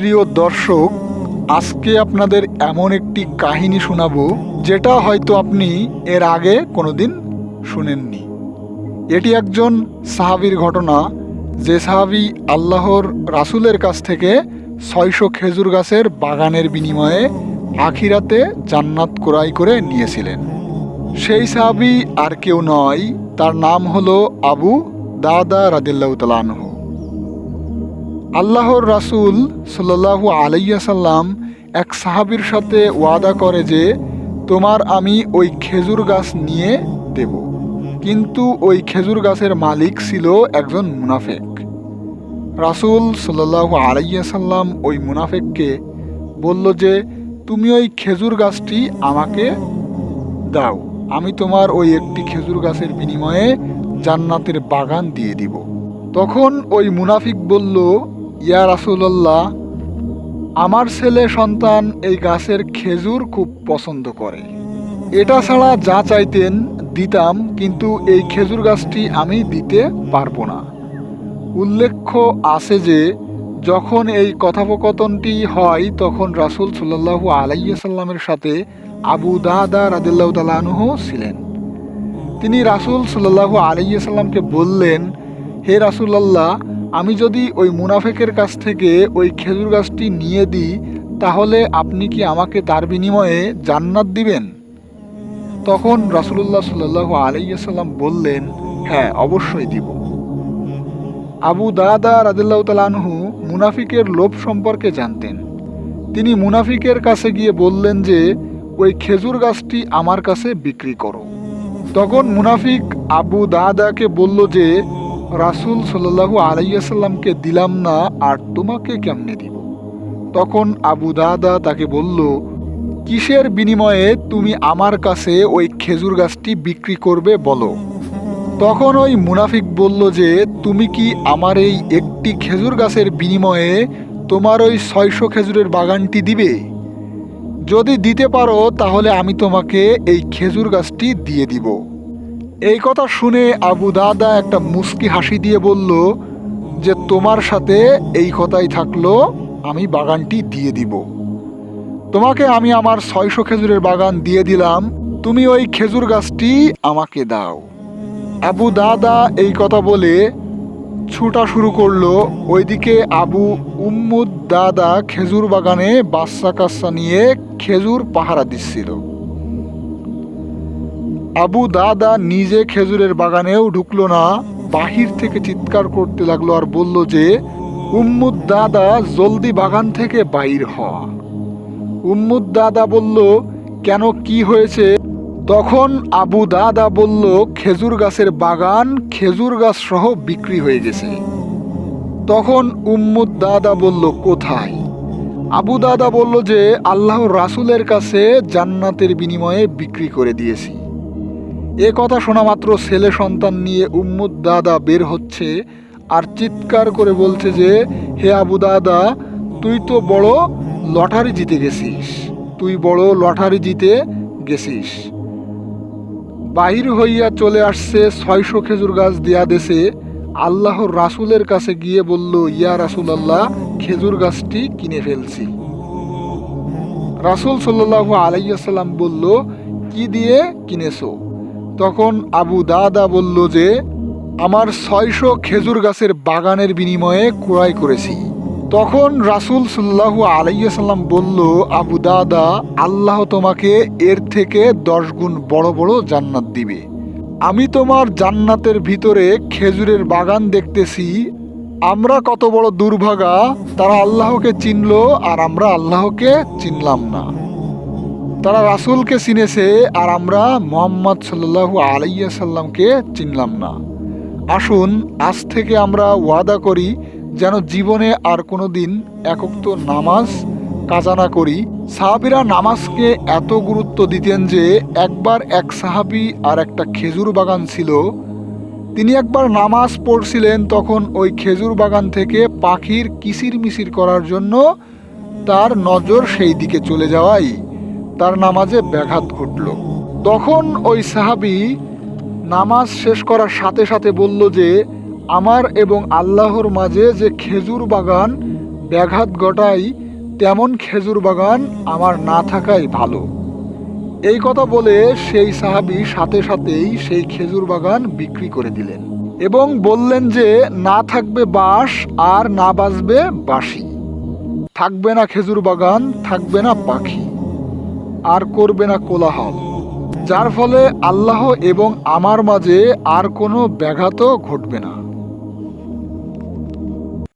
প্রিয় দর্শক, আজকে আপনাদের এমন একটি কাহিনী শোনাবো, যেটা হয়তো আপনি এর আগে কোনোদিন শুনেননি। এটি একজন সাহাবির ঘটনা। যে সাহাবি আল্লাহর রাসূলের কাছ থেকে ছয়শো খেজুর গাছের বাগানের বিনিময়ে আখিরাতে জান্নাত ক্রয় করে নিয়েছিলেন। সেই সাহাবি আর কেউ নয়, তার নাম হলো আবু দাদা রাদিল্লাহ তালানহ আল্লাহর রাসূল সাল্লাল্লাহু আলাইসাল্লাম এক সাহাবীর সাথে ওয়াদা করে যে, তোমার আমি ওই খেজুর গাছ নিয়ে দেব। কিন্তু ওই খেজুর গাছের মালিক ছিল একজন মুনাফেক। রাসূল সাল্লাল্লাহু আলাইসাল্লাম ওই মুনাফেককে বলল যে, তুমি ওই খেজুর গাছটি আমাকে দাও। আমি তোমার ওই একটি খেজুর গাছের বিনিময়ে জান্নাতের বাগান দিয়ে দিব। তখন ওই মুনাফিক বলল ইয়া রাসূলুল্লাহ, আমার ছেলে সন্তান এই গাছের খেজুর খুব পছন্দ করে। এটা ছাড়া যা চাইতেন দিতাম, কিন্তু এই খেজুর গাছটি আমি দিতে পারব না। উল্লেখ্য আছে যে, যখন এই কথোপকথনটি হয়, তখন রাসূল সাল্লাল্লাহু আলাইহি সাল্লামের সাথে আবু দাদা রাদিল্লাহু তাআলাহু ছিলেন। তিনি রাসূল সাল্লাল্লাহু আলাইহি সাল্লামকে বললেন, হে রাসূলুল্লাহ আমি যদি ওই মুনাফেকের কাছ থেকে ওই খেজুর গাছটি নিয়ে দিই, তাহলে আপনি কি আমাকে তার বিনিময়ে জান্নাত দিবেন? তখন রাসূলুল্লাহ সাল্লাল্লাহু আলাইহি সাল্লাম বললেন হ্যাঁ অবশ্যই দিব। আবু দাদা রাদিল্লাহু তালানহু মুনাফিকের লোভ সম্পর্কে জানতেন। তিনি মুনাফিকের কাছে গিয়ে বললেন যে, ওই খেজুর গাছটি আমার কাছে বিক্রি করো। তখন মুনাফিক আবু দাদাকে বলল যে রাসূল সাল্লাল্লাহু আলাইসাল্লামকে দিলাম না, আর তোমাকে কেমনে দিব? তখন আবু দাদা তাকে বলল, কিসের বিনিময়ে তুমি আমার কাছে ওই খেজুর গাছটি বিক্রি করবে বলো? তখন ওই মুনাফিক বলল যে, তুমি কি আমার এই একটি খেজুর গাছের বিনিময়ে তোমার ওই ছয়শো খেজুরের বাগানটি দিবে? যদি দিতে পারো, তাহলে আমি তোমাকে এই খেজুর গাছটি দিয়ে দিব। এই কথা শুনে আবু দাদা একটা মুস্কি হাসি দিয়ে বলল, যে তোমার সাথে এই কথাই থাকল, আমি বাগানটি দিয়ে দিব। তোমাকে আমি আমার ছয়শো খেজুরের বাগান দিয়ে দিলাম, তুমি ওই খেজুর গাছটি আমাকে দাও। আবু দাদা এই কথা বলে ছুটা শুরু করল। ওইদিকে আবু উম্মুদ দাদা খেজুর বাগানে বাচ্চা কাচ্চা নিয়ে খেজুর পাহারা দিচ্ছিল। আবু দাদা নিজে খেজুরের বাগানেও ঢুকলো না। বাহির থেকে চিৎকার করতে লাগল আর বলল যে, উম্মুদ দাদা জলদি বাগান থেকে বাইর হওয়া উম্মুদ দাদা বলল, কেন কি হয়েছে? তখন আবু দাদা বলল, খেজুর গাছের বাগান খেজুর গাছ সহ বিক্রি হয়ে গেছে। তখন উম্মুদ দাদা বলল, কোথায়? আবু দাদা বলল যে আল্লাহ রাসূলের কাছে জান্নাতের বিনিময়ে বিক্রি করে দিয়েছি। এ কথা শোনা মাত্র ছেলে সন্তান নিয়ে উম্মুদ দাদা বের হচ্ছে আর চিৎকার করে বলছে যে, হে আবু দাদা, তুই তো বড় লটারি জিতে গেছিস। তুই বড় লটারি জিতে গেছিস। বাহির হইয়া চলে আসছে ছয়শো খেজুর গাছ দেয়া দেশে। আল্লাহর রাসূলের কাছে গিয়ে বলল, ইয়া রাসূল আল্লাহ খেজুর গাছটি কিনে ফেলছি। রাসূল সাল্লাল্লাহু আলাইসাল্লাম বলল, কি দিয়ে কিনেছো? তখন আবু দাদা বলল যে, আমার ছয়শো খেজুর গাছের বাগানের বিনিময়ে ক্রয় করেছি। তখন রাসূল সাল্লাহু আলাইসাল্লাম বলল, আবু দাদা, আল্লাহ তোমাকে এর থেকে দশ গুণ বড় বড় জান্নাত দিবে। আমি তোমার জান্নাতের ভিতরে খেজুরের বাগান দেখতেছি। আমরা কত বড় দুর্ভাগা, তারা আল্লাহকে চিনলো আর আমরা আল্লাহকে চিনলাম না। তারা রাসূলকে চিনেছে আর আমরা মোহাম্মদ সাল্লাহু আলাইয়া সাল্লামকে চিনলাম না। আসুন, আজ থেকে আমরা ওয়াদা করি যেন জীবনে আর কোনো দিন একক্ত নামাজ কাজা না করি। সাহাবিরা নামাজকে এত গুরুত্ব দিতেন যে একবার এক সাহাবি আর একটা খেজুর বাগান ছিল। তিনি একবার নামাজ পড়ছিলেন, তখন ওই খেজুর বাগান থেকে পাখির কিসির মিসির করার জন্য তার নজর সেই দিকে চলে যাওয়াই। তার নামাজে ব্যাঘাত ঘটল। তখন ওই সাহাবি নামাজ শেষ করার সাথে সাথে বলল যে, আমার এবং আল্লাহর মাঝে যে খেজুর বাগান ব্যাঘাত ঘটাই তেমন খেজুর বাগান আমার না থাকাই ভালো। এই কথা বলে সেই সাহাবি সাথে সাথেই সেই খেজুর বাগান বিক্রি করে দিলেন এবং বললেন যে, না থাকবে বাঁশ আর না বাজবে বাঁশি। থাকবে না খেজুর বাগান, থাকবে না পাখি। আর করবে না কোলাহল। যার ফলে আল্লাহ এবং আমার মাঝে আর কোনো ব্যাঘাতও ঘটবে না।